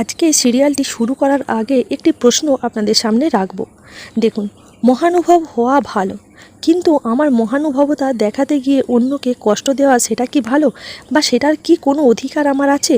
আজকে সিরিয়ালটি শুরু করার আগে একটি প্রশ্ন আপনাদের সামনে রাখব। দেখুন, মহানুভব হওয়া ভালো, কিন্তু আমার মহানুভবতা দেখাতে গিয়ে অন্যকে কষ্ট দেওয়া সেটা কি ভালো বা সেটার কি কোনো অধিকার আমার আছে?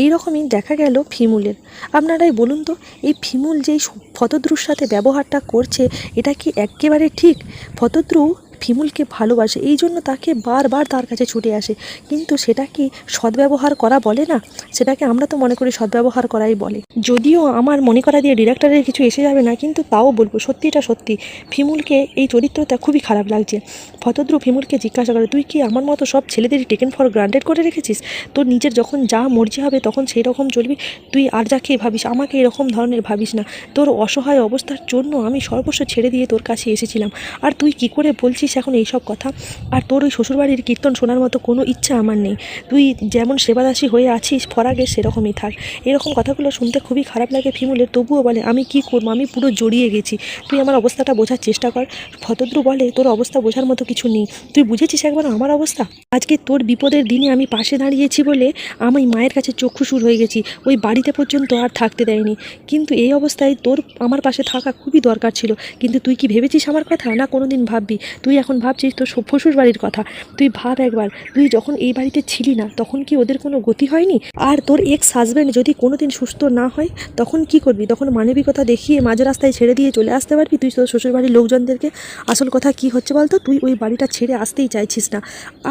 এই রকমই দেখা গেল ফিমুলের। আপনারাই বলুন তো, এই ফিমুল যেই ফতদ্রুর সাথে ব্যবহারটা করছে, এটা কি একেবারে ঠিক? ফতদ্রু ফিমুলকে ভালোবাসে, এই জন্য তাকে বারবার তার কাছে ছুটে আসে। কিন্তু সেটা কি সদ্ব্যবহার করা বলে না? সেটাকে আমরা তো মনে করি সদ্ব্যবহার করাই বলে। যদিও আমার মনে করা দিয়ে ডিরেক্টরের কিছু এসে যাবে না, কিন্তু তাও বলব সত্যিটা সত্যি। ফিমুলকে এই চরিত্রটা খুবই খারাপ লাগছে। ফতদ্রু ফিমুলকে জিজ্ঞাসা করে, তুই কি আমার মতো সব ছেলেদেরই টেকেন ফর গ্রান্টেড করে রেখেছিস? তোর নিজের যখন যা মর্জি হবে তখন সেই রকম চলবি। তুই আর যাকে ভাবিস, আমাকে এরকম ধরনের ভাবিস না। তোর অসহায় অবস্থার জন্য আমি সর্বস্ব ছেড়ে দিয়ে তোর কাছে এসেছিলাম। আর তুই কি করে বলছিস এখন এইসব কথা। আর তোর ওই শ্বশুরবাড়ির কীর্তন শোনার মতো কোনো ইচ্ছা আমার নেই। তুই যেমন সেবাদাসী হয়ে আছিস ফরাগে সেরকমই থাক। এরকম কথাগুলো শুনতে খুবই খারাপ লাগে ফিমুলের, তবুও বলে, আমি কি করব? আমি পুরো জড়িয়ে গেছি। তুই আমার অবস্থাটা বোঝার চেষ্টা কর। ফতদ্রু বলে, তোর অবস্থা বোঝার মতো কিছু নেই। তুই বুঝেছিস একবার আমার অবস্থা? আজকে তোর বিপদের দিনে আমি পাশে দাঁড়িয়েছি বলে আমি মায়ের কাছে চক্ষু সুর হয়ে গেছি। ওই বাড়িতে পর্যন্ত আর থাকতে দেয়নি। কিন্তু এই অবস্থায় তোর আমার পাশে থাকা খুবই দরকার ছিল। কিন্তু তুই কি ভেবেছিস আমার কথা? না কোনো দিন ভাববি। তুই এখন ভাবছিস তোর শ্বশুর বাড়ির কথা। তুই ভাব একবার, তুই যখন এই বাড়িতে ছিলি না, তখন কি ওদের কোনো গতি হয়নি? আর তোর এক্স হাজব্যান্ড যদি কোনো দিন সুস্থ না হয়, তখন কি করবি? তখন মানবিকতা দেখিয়ে মাঝ রাস্তায় ছেড়ে দিয়ে চলে আসতে পারবি? তুই তোর শ্বশুর বাড়ির লোকজনদেরকে আসল কথা কি হচ্ছে বলতো? তুই ওই বাড়িটা ছেড়ে আসতেই চাইছিস না।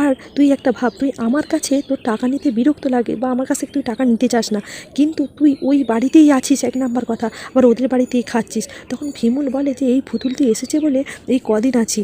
আর তুই একটা ভাব, তুই আমার কাছে তোর টাকা নিতে বিরক্ত লাগে বা আমার কাছে তুই টাকা নিতে চাস না। কিন্তু তুই ওই বাড়িতেই আছিস, এক নাম্বার কথা। আবার ওদের বাড়িতেই খাচ্ছিস। তখন ভীমুল বলে যে, এই পুতুলটি এসেছে বলে এই কদিন আছি।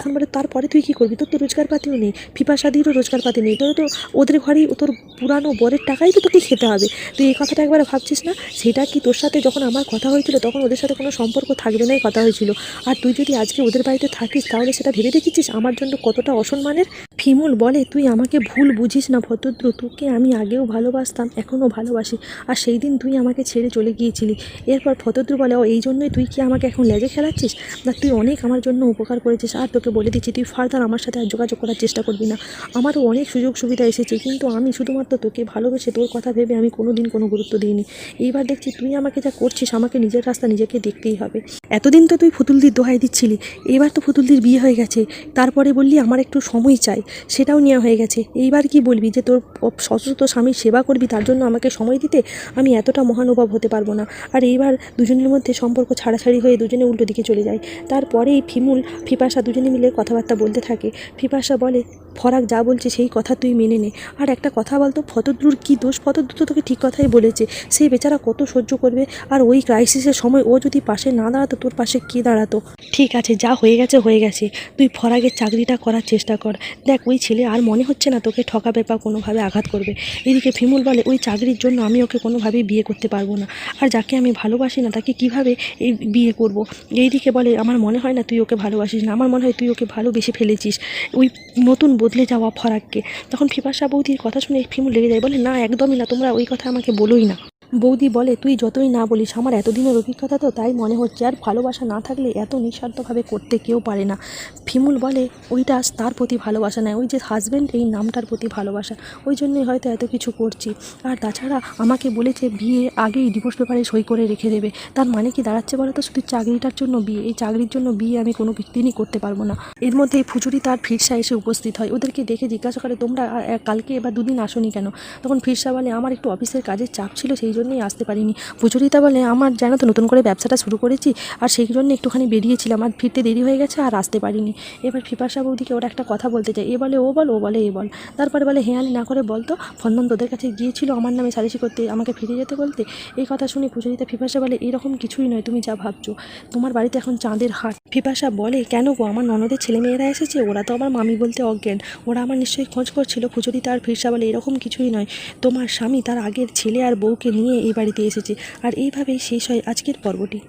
তখন বলে, তারপরে তুই কী করবি? তোর তো রোজগারপাতিও নেই। ফিপাশাদিরও রোজগারপাতি নেই। তোর তো ওদের ঘরেই তোর পুরানো বরের টাকাই তো তোকে খেতে হবে। তুই এই কথাটা একবার ভাবছিস না? সেটা কি তোর সাথে যখন আমার কথা হয়েছিল, তখন ওদের সাথে কোনো সম্পর্ক থাকবে নাই কথা হয়েছিল। আর তুই যদি আজকে ওদের বাড়িতে থাকিস, তাহলে সেটা ভেবে দেখেছিস আমার জন্য কতটা অসম্মানের? ফিমুল বলে, তুই আমাকে ভুল বুঝিস না ভদ্রদ্র তোকে আমি আগেও ভালোবাসতাম, এখনও ভালোবাসি, আর সেই দিন তুই আমাকে ছেড়ে চলে গিয়েছিলি। এরপর ফতদ্রু বলে, ও, এই জন্যই তুই কি আমাকে এখন লেজে খেলাচ্ছিস? না তুই অনেক আমার জন্য উপকার করেছিস, আর তোকে বলে দিচ্ছি, তুই ফার্দার আমার সাথে আর যোগাযোগ করার চেষ্টা করবি না। আমারও অনেক সুযোগ সুবিধা এসেছে, কিন্তু আমি শুধুমাত্র তোকে ভালোবেসে তোর কথা ভেবে আমি কোনো দিন কোনো গুরুত্ব দিইনি। এইবার দেখছি তুই আমাকে যা করছিস, আমাকে নিজের রাস্তা নিজেকে দেখতেই হবে। এতদিন তো তুই ফুতুলদির দোহাই দিচ্ছিলি, এবার তো ফুতুলদির বিয়ে হয়ে গেছে, তারপরে বললি আমার একটু সময় চাই। সেটাও নেওয়া হয়ে গেছে। এইবার কি বলবি যে তোর সশস্ত্র স্বামীর সেবা করবি, তার জন্য আমাকে সময় দিতে আমি এতটা মহানুভব হতে পারব না। আর এইবার দুজনের মধ্যে সম্পর্ক ছাড়াছাড়ি হয়ে দুজনে উল্টো দিকে চলে যায়। তারপরেই ফিমুল, ফিপাশা দুজনে মিলে কথাবার্তা বলতে থাকে। ফিপাশা বলে ফরাক যা বলছে সেই কথা তুই মেনে নে। আর একটা কথা বলতো, ফতদ্রুর কী দোষ? ফতদ্রু তো তোকে ঠিক কথাই বলেছে। সেই বেচারা কত সহ্য করবে? আর ওই ক্রাইসিসের সময় ও যদি পাশে না দাঁড়াতো, তোর পাশে কে দাঁড়াতো? ঠিক আছে, যা হয়ে গেছে হয়ে গেছে। তুই ফরাগের চাকরিটা করার চেষ্টা কর। দেখ, ওই ছেলে আর মনে হচ্ছে না তোকে ঠকাবে বা কোনোভাবে আঘাত করবে। এদিকে ফিমুল বলে, ওই চাকরির জন্য আমি ওকে কোনোভাবেই বিয়ে করতে পারব না। আর যাকে আমি ভালোবাসি না, তাকে কীভাবে এই বিয়ে করব? এইদিকে বলে, আমার মনে হয় না তুই ওকে ভালোবাসিস না। আমার মনে হয় তুই ওকে ভালোবেসে ফেলেছিস। ওই নতুন বদলে যাওয়া ফরাককে। তখন ফিফাসা বৌদির কথা শুনে ফিমুল লেগে যায়, বলে, না, একদমই না, তোমরা ওই কথা আমাকে বলোই না। বৌদি বলে, তুই যতই না বলিস, আমার এতদিনের অভিজ্ঞতা তো তাই মনে হচ্ছে। আর ভালোবাসা না থাকলে এত নিঃস্বার্থভাবে করতে কেউ পারে না। ফিমুল বলে, ওইটা তার প্রতি ভালোবাসা নয়, ওই যে হাজব্যান্ড এই নামটার প্রতি ভালোবাসা। ওই জন্যই হয়তো এত কিছু করছি। আর তাছাড়া আমাকে বলেছে বিয়ে আগেই ডিভোর্স পেপারে সই করে রেখে দেবে। তার মানে কি দাঁড়াচ্ছে বলো তো, শুধু চাকরিটার জন্য বিয়ে? এই চাকরির জন্য বিয়ে আমি কোনো দিনই করতে পারব না। এর মধ্যে এই ফুচুরি তার ফিরসা এসে উপস্থিত হয়। ওদেরকে দেখে জিজ্ঞাসা করে, তোমরা কালকে এবার দুদিন আসোনি কেন? তখন ফিরসা বলে, আমার একটু অফিসের কাজের চাপ ছিল, সেই জন্যই আসতে পারিনি। ফুচুরিতা বলে, আমার জানো তো নতুন করে ব্যবসাটা শুরু করেছি, আর সেই জন্য একটুখানি বেরিয়েছিলাম, আর ফিরতে দেরি হয়ে গেছে, আর আসতে পারিনি। এবার ফিপাশা বৌদিকে ওরা একটা কথা বলতে চায় এ বলে, ও বল, ও বলে, এ বল। তারপরে বলে, হেয়ালি, না করে বলতো ফন্দন তোদের কাছে গিয়েছিল আমার নামে সালিশি করতে, আমাকে ফিরে যেতে বলতে? এই কথা শুনে ফুচুরিতা ফিপাশা বলে, এরকম কিছুই নয়, তুমি যা ভাবছ, তোমার বাড়িতে এখন চাঁদের হাট। ফিপাশা বলে, কেন গো, আমার ননদের ছেলেমেয়েরা এসেছে, ওরা তো আমার মামি বলতে অজ্ঞান, ওরা আমার নিশ্চয়ই খোঁজ করছিল। ফুচুরিতা আর ফিরসা বলে, এরকম কিছুই নয়, তোমার স্বামী তার আগের ছেলে আর বউকে নিয়ে এই বাড়িতে এসেছে। আর এইভাবেই শেষ হয় আজকের পর্বটি।